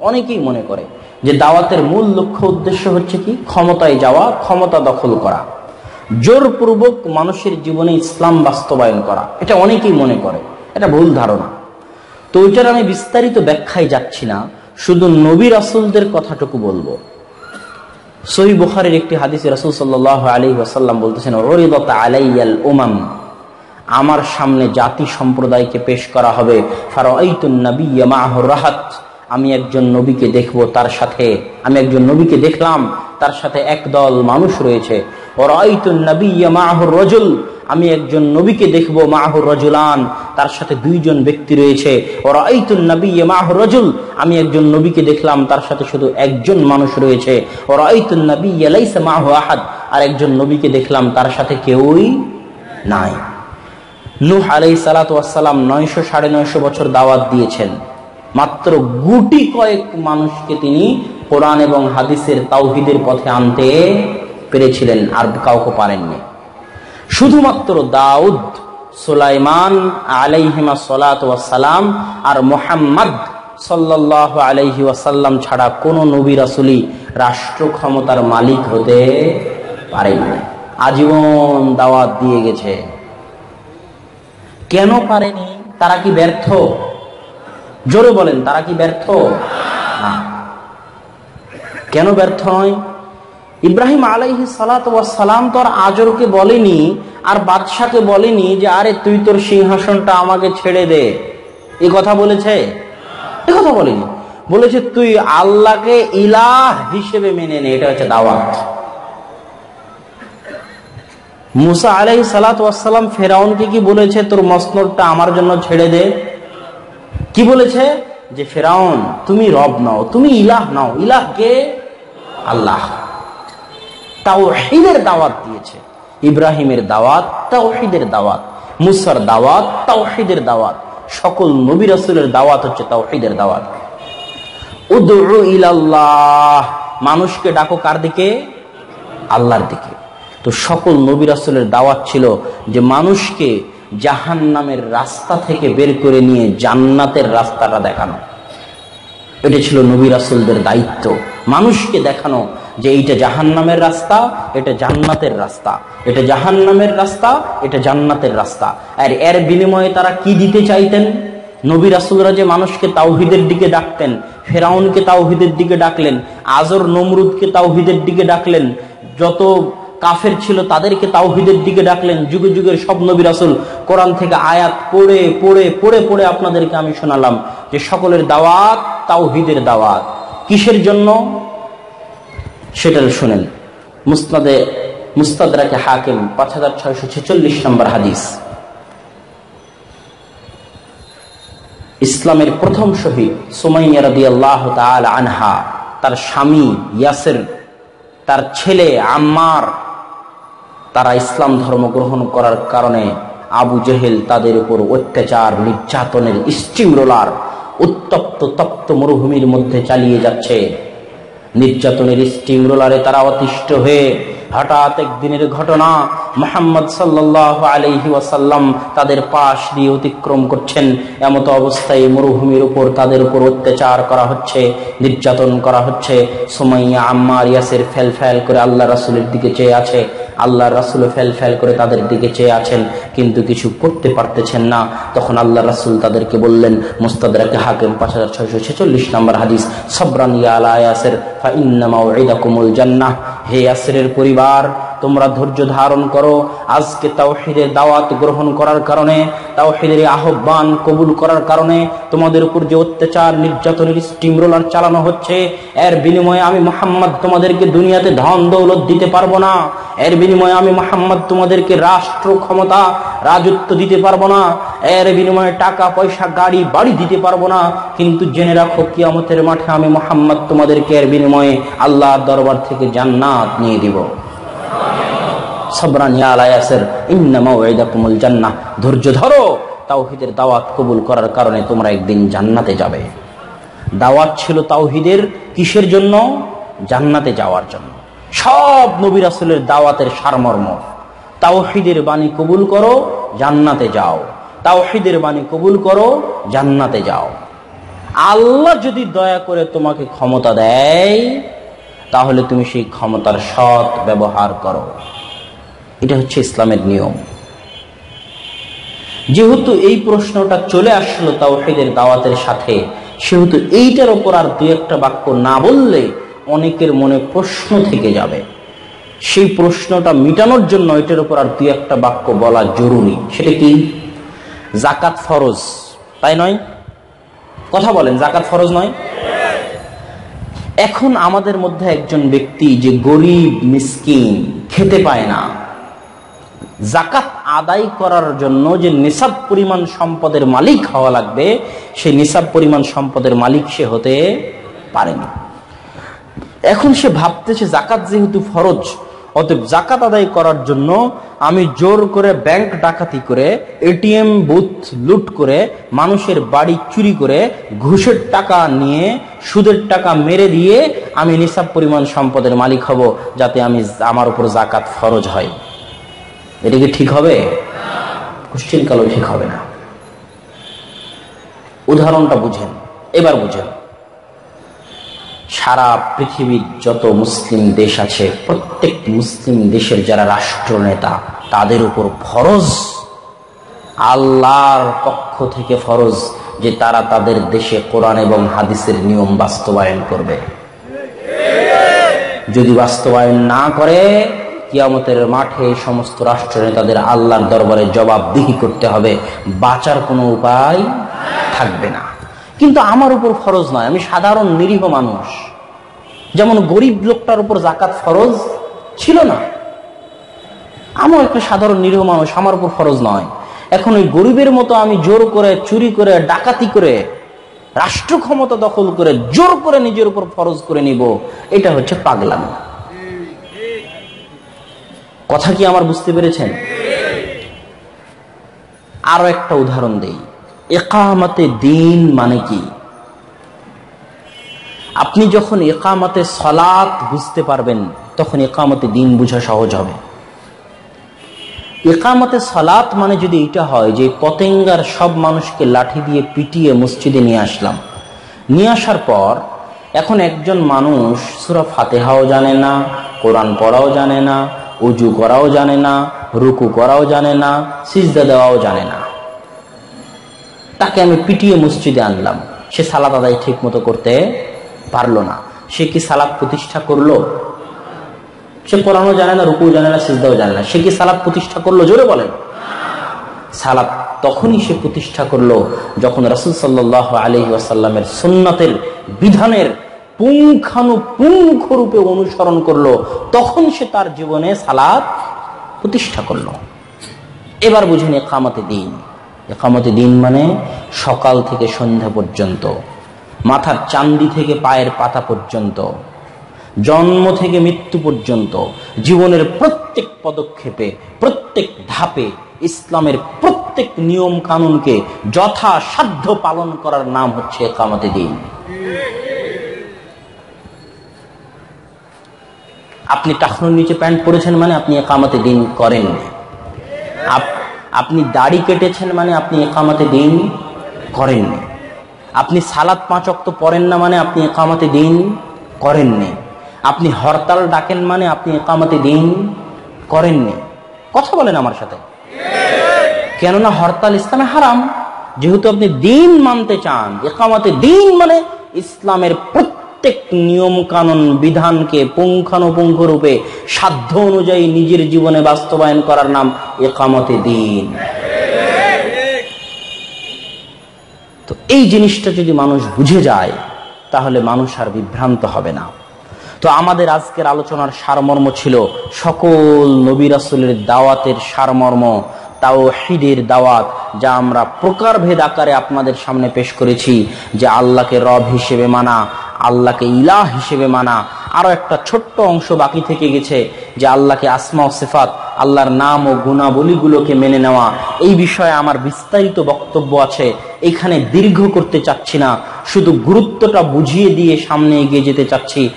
অনেকেই মনে করে যে দাওয়াতের মূল লক্ষ্য উদ্দেশ্য হচ্ছে কি? ক্ষমতায় যাওয়া, ক্ষমতা দখল করা। জোরপূর্বক মানুষের জীবনে ইসলাম বাস্তবায়ন করা। এটা অনেকেই মনে করে। এটা ভুল ধারণা। তো ওইটার আমি বিস্তারিত ব্যাখ্যায় যাচ্ছি না। শুধু নবী রাসুলদের কথাটুকু বলব। সহি বুখারের একটি হাদিস রাসুল সাল্লাহ আলী ওয়াসাল্লাম বলতেছেন ওরিদত আলাইয়াল ওমাম আমার সামনে জাতি সম্প্রদায়কে পেশ করা হবে। ফারাইতুন নাবিয়্যা মাআহুর রাহাত। আমি একজন নবীকে দেখব, তার সাথে আমি একজন নবীকে দেখলাম, তার সাথে একদল মানুষ রয়েছে। রজুল, আমি একজন নবীকে দেখব মাহুর রজুলান, তার সাথে দুইজন ব্যক্তি রয়েছে। ওরা আইতুন নবী মাহুর রজুল, আমি একজন নবীকে দেখলাম, তার সাথে শুধু একজন মানুষ রয়েছে। ওরা আইতুন নবী মাহু আহাদ আর একজন নবীকে দেখলাম, তার সাথে কেউই নাই। নূহ আলাই সালাতাম নয়শো সাড়ে নয়শো বছর দাওয়াত দিয়েছেন। মাত্র গুটি কয়েক মানুষকে তিনি কোরআন এবং হাদিসের তাওহিদের পথে আনতে পেরেছিলেন আর কাউকে পারেননি। শুধুমাত্র দাউদ, সুলাইমান আলাইহিমা সলাত সালাম আর মোহাম্মদ সাল্লাহ আলাইহি ওয়াসাল্লাম ছাড়া কোন নবী রাসুলি রাষ্ট্র ক্ষমতার মালিক হতে পারেনি আজীবন দাওয়াত দিয়ে গেছে। কেন পারেনি? তারা কি ব্যর্থ? জোরে বলেন, তারা কি ব্যর্থ? না। কেন ব্যর্থ নয়? ইব্রাহিম আলাইহি সালাম তো আর আজরকে বলেনি, আর বাদশাকে বলেনি যে, আরে, তুই তোর সিংহাসনটা আমাকে ছেড়ে দে। এ কথা বলেছে? এ কথা বলেনি। বলেছে, তুই আল্লাহকে ইলাহ হিসেবে মেনে নে। এটা হচ্ছে দাওয়াত। মুসা আলাই সালাতাম ফেরাউনকে কি বলেছে? তোর মসনদটা আমার জন্য ছেড়ে দে। কি বলেছে? যে ফেরাউন, তুমি রব নাও, তুমি ইলাহ নাও। ইলাহ কে? আল্লাহ। তাওহিদের দাওয়াত দিয়েছে। ইব্রাহিমের দাওয়াত, তাওহিদের দাওয়াত। মুসার দাওয়াত, তাওহিদের দাওয়াত। সকল নবী রাসুলের দাওয়াত হচ্ছে তাওহিদের দাওয়াত। ইলাল্লাহ। মানুষকে ডাকো কার দিকে? আল্লাহর দিকে। তো সকল নবী রাসুলের দাওয়াত ছিল যে মানুষকে জাহান নামের রাস্তা থেকে বের করে নিয়ে জান্নাতের রাস্তাটা দেখানো। এটা ছিল নবী রাসুলদের দায়িত্ব। মানুষকে দেখানো যে এইটা জাহান নামের রাস্তা, এটা জান্নাতের রাস্তা। এটা জাহান নামের রাস্তা, এটা জান্নাতের রাস্তা। আর এর বিনিময়ে তারা কি দিতে চাইতেন? নবী রাসুলরা যে মানুষকে তাওহিদের দিকে ডাকতেন, ফেরাউনকে তাওহিদের দিকে ডাকলেন, আজর নমরুদকে তাওহিদের দিকে ডাকলেন, যত কাফের ছিল, তাদেরকে তাওহিদের দিকে ডাকলেন যুগে যুগের সব নবী রাসুল। কোরআন থেকে আয়াত পড়ে পড়ে পড়ে পড়ে আপনাদেরকে আমি শোনালাম যে সকলের দাওয়াত তাওহিদের দাওয়াত। কিসের জন্য? সেটা শুনেন। মুস্তাদে মুস্তাদরাকে হাকিম, পাঁচ হাজার ছয়শো ছেচল্লিশ নম্বর হাদিস। ইসলামের প্রথম শহীদ সোমাইয়া রদি আল্লাহ আনহা, তার স্বামী ইয়াসের, তার ছেলে আম্মার তারা ইসলাম ধর্ম গ্রহণ করার কারণে আবু জেহেল তাদের উপর অত্যাচার, নির্যাতনের স্টিম রোলার, উত্তপ্ত তপ্ত মরুভূমির মধ্যে চালিয়ে যাচ্ছে। নির্যাতনের স্টিম রোলারে তারা অতিষ্ঠ হয়ে হঠাৎ একদিনের ঘটনা মোহাম্মদ সাল্লাহ আলহি ওয়াসাল্লাম তাদের পাশ দিয়ে অতিক্রম করছেন। এমত অবস্থায় মরুভূমির উপর তাদের উপর অত্যাচার করা হচ্ছে, নির্যাতন করা হচ্ছে। সোমাইয়া আম্মার ইয়াসের ফেল ফেল করে আল্লাহ রাসুলের দিকে চেয়ে আছে। আল্লাহ রাসুল ফেল ফেল করে তাদের দিকে চেয়ে আছেন, কিন্তু কিছু করতে পারতেছেন না। তখন আল্লাহ রাসুল তাদেরকে বললেন মুস্তাদাকে হাকিম পাঁচ হাজার ছয়শো ছেচল্লিশ নম্বর হাদিস, সবরান ইয়া আলা ইয়াসের ফা ইন্নামা কুমুল জান্নাহ। হে আসরের পরিবার তোমরা ধৈর্য ধারণ করো। আজকে তাওহিদের দাওয়াত গ্রহণ করার কারণে, তাওহিদের আহ্বান কবুল করার কারণে তোমাদের উপর যে অত্যাচার, নির্যাতনের স্টিম রোলার চালানো হচ্ছে, এর বিনিময়ে আমি মোহাম্মদ তোমাদেরকে দুনিয়াতে ধন দৌলত দিতে পারব না। এর বিনিময়ে আমি মোহাম্মদ তোমাদেরকে রাষ্ট্র ক্ষমতা, রাজত্ব দিতে পারব না। এর বিনিময়ে টাকা, পয়সা, গাড়ি, বাড়ি দিতে পারব না। কিন্তু জেনে রাখো, কিয়ামতের মাঠে আমি মোহাম্মদ তোমাদেরকে এর বিনিময়ে আল্লাহর দরবার থেকে জান্নাত নিয়ে দিব। সবরান ইয়ালায়াসের ইন্নামা ওয়াইদাকুমুল জান্নাহ। ধৈর্য ধরো, তাওহিদের দাওয়াত কবুল করার কারণে তোমরা একদিন জান্নাতে যাবে। দাওয়াত ছিল তাওহিদের কিসের জন্য? জান্নাতে যাওয়ার জন্য। সব নবী রাসূলের দাওয়াতের সারমর্ম। তাওহিদের বাণী কবুল করো, জান্নাতে যাও। তাওহিদের বাণী কবুল করো, জান্নাতে যাও। আল্লাহ যদি দয়া করে তোমাকে ক্ষমতা দেয়, তাহলে তুমি সেই ক্ষমতার সৎ ব্যবহার করো। এটা হচ্ছে ইসলামের নিয়ম। যেহেতু এই প্রশ্নটা চলে আসলো তাওহিদের দাওয়াতের সাথে, সেহেতু এইটার ওপর আর দু একটা বাক্য না বললে অনেকের মনে প্রশ্ন থেকে যাবে। সেই প্রশ্নটা মিটানোর জন্য এটার উপর আর দুই একটা বাক্য বলা জরুরি। সেটা কি? জাকাত ফরজ, তাই নয়? কথা বলেন, জাকাত ফরজ নয়? এখন আমাদের মধ্যে একজন ব্যক্তি যে গরিব, মিসকিন, খেতে পায় না জাকাত আদায় করার জন্য যে নিসাব পরিমাণ সম্পদের মালিক হওয়া লাগবে, সেই নিসাব পরিমাণ সম্পদের মালিক সে হতে পারেনি। এখন সে ভাবতেছে জাকাত যেহেতু ফরজ, অতএব জাকাত আদায় করার জন্য আমি জোর করে ব্যাংক ডাকাতি করে এটিএম বুথ লুট করে, মানুষের বাড়ি চুরি করে, ঘুষের টাকা নিয়ে, সুদের টাকা মেরে দিয়ে আমি নিসাব পরিমাণ সম্পদের মালিক হব, যাতে আমি আমার উপর জাকাত ফরজ হয়। এটা কি ঠিক হবে? কোশ্চিন কালো ঠিক হবে না। উদাহরণটা বুঝেন, এবার বুঝেন। সারা পৃথিবীর যত মুসলিম দেশ আছে, প্রত্যেক মুসলিম দেশের যারা রাষ্ট্রনেতা, তাদের উপর ফরজ, আল্লাহর পক্ষ থেকে ফরজ যে তারা তাদের দেশে কোরআন এবং হাদিসের নিয়ম বাস্তবায়ন করবে। যদি বাস্তবায়ন না করে কিয়ামতের মাঠে সমস্ত রাষ্ট্রনেতাদের আল্লাহর দরবারে জবাবদিহি করতে হবে। বাঁচার কোনো উপায় থাকবে না। কিন্তু আমার উপর ফরজ নয়, আমি সাধারণ নিরীহ মানুষ। যেমন গরিব লোকটার উপর জাকাত ফরজ ছিল না। আমার একটা সাধারণ নিরীহ মানুষ, আমার উপর ফরজ নয়। এখন ওই গরিবের মতো আমি জোর করে, চুরি করে, ডাকাতি করে রাষ্ট্র ক্ষমতা দখল করে, জোর করে নিজের উপর ফরজ করে নিব, এটা হচ্ছে পাগলামি। কথা কি আমার বুঝতে পেরেছেন? আরও একটা উদাহরণ দেই। একামাতে দিন মানে কি? আপনি যখন একামাতে সলাৎ বুঝতে পারবেন, তখন একামতে দিন বুঝা সহজ হবে। একামতে সলাৎ মানে যদি এটা হয় যে পতেঙ্গার সব মানুষকে লাঠি দিয়ে পিটিয়ে মসজিদে নিয়ে আসলাম। নিয়ে আসার পর এখন একজন মানুষ সুরা ফাতেহাও জানে না, কোরআন পড়াও জানে না উজু করাও জানে না, রুকু করাও জানে না, সিজদা দেওয়াও জানে না। তাকে আমি পিটিয়ে মসজিদে আনলাম। সে সালাদ আদায় ঠিক মতো করতে পারল না। সে কি সালাদ প্রতিষ্ঠা করল? সে পড়ানো জানে না রুকু জানে না, সিজদাও জানে না। সে কি সালাদ প্রতিষ্ঠা করল? জোরে বলেন। সালাদ তখনই সে প্রতিষ্ঠা করল যখন রাসুল সাল্লাহ আলহি আসাল্লামের সুন্নতের বিধানের পুঙ্খানুপুঙ্খ রূপে অনুসরণ করল, তখন সে তার জীবনে সালাদ প্রতিষ্ঠা করল। এবার বুঝেন একামতে দিন। একামতে দিন মানে সকাল থেকে সন্ধ্যা পর্যন্ত, মাথার চান্দি থেকে পায়ের পাতা পর্যন্ত, জন্ম থেকে মৃত্যু পর্যন্ত, জীবনের প্রত্যেক পদক্ষেপে, প্রত্যেক ধাপে ইসলামের প্রত্যেক নিয়ম কানুনকে যথাসাধ্য পালন করার নাম হচ্ছে একামতে দিন। আপনি টাকনুর নিচে প্যান্ট পরেছেন মানে আপনি একামতে দিন করেন। আপনি দাড়ি কেটেছেন মানে আপনি একামতে দিন করেননি আপনি সালাদ পাঁচ অক্ত পড়েন না মানে আপনি একামতে দিন করেননি আপনি হরতাল ডাকেন মানে আপনি একামতে দিন করেননি কথা বলেন আমার সাথে। কেননা হরতাল ইসলামে হারাম। যেহেতু আপনি দিন মানতে চান, একামতে দিন মানে ইসলামের প্রত্যেক নিয়ম কানুন বিধানকে পুঙ্খানুপুঙ্খ রূপে সাধ্য অনুযায়ী নিজের জীবনে বাস্তবায়ন করার নাম একামতে দিন। তো এই জিনিসটা যদি মানুষ বুঝে যায়, তাহলে মানুষ আর বিভ্রান্ত হবে না। তো আমাদের আজকের আলোচনার সারমর্ম ছিল সকল নবী রাসুলের দাওয়াতের সারমর্ম তাও হিদের দাওয়াত, যা আমরা প্রকারভেদ আকারে আপনাদের সামনে পেশ করেছি, যে আল্লাহকে রব হিসেবে মানা আল্লাহকে ইলাহ হিসেবে মানা। আরও একটা ছোট্ট অংশ বাকি থেকে গেছে যে আল্লাহকে আসমা ও সেফাত, আল্লাহর নাম ও গুণাবলীগুলোকে মেনে নেওয়া। এই বিষয়ে আমার বিস্তারিত বক্তব্য আছে। এখানে দীর্ঘ করতে চাচ্ছি না। শুধু গুরুত্বটা বুঝিয়ে দিয়ে সামনে এগিয়ে যেতে চাচ্ছি।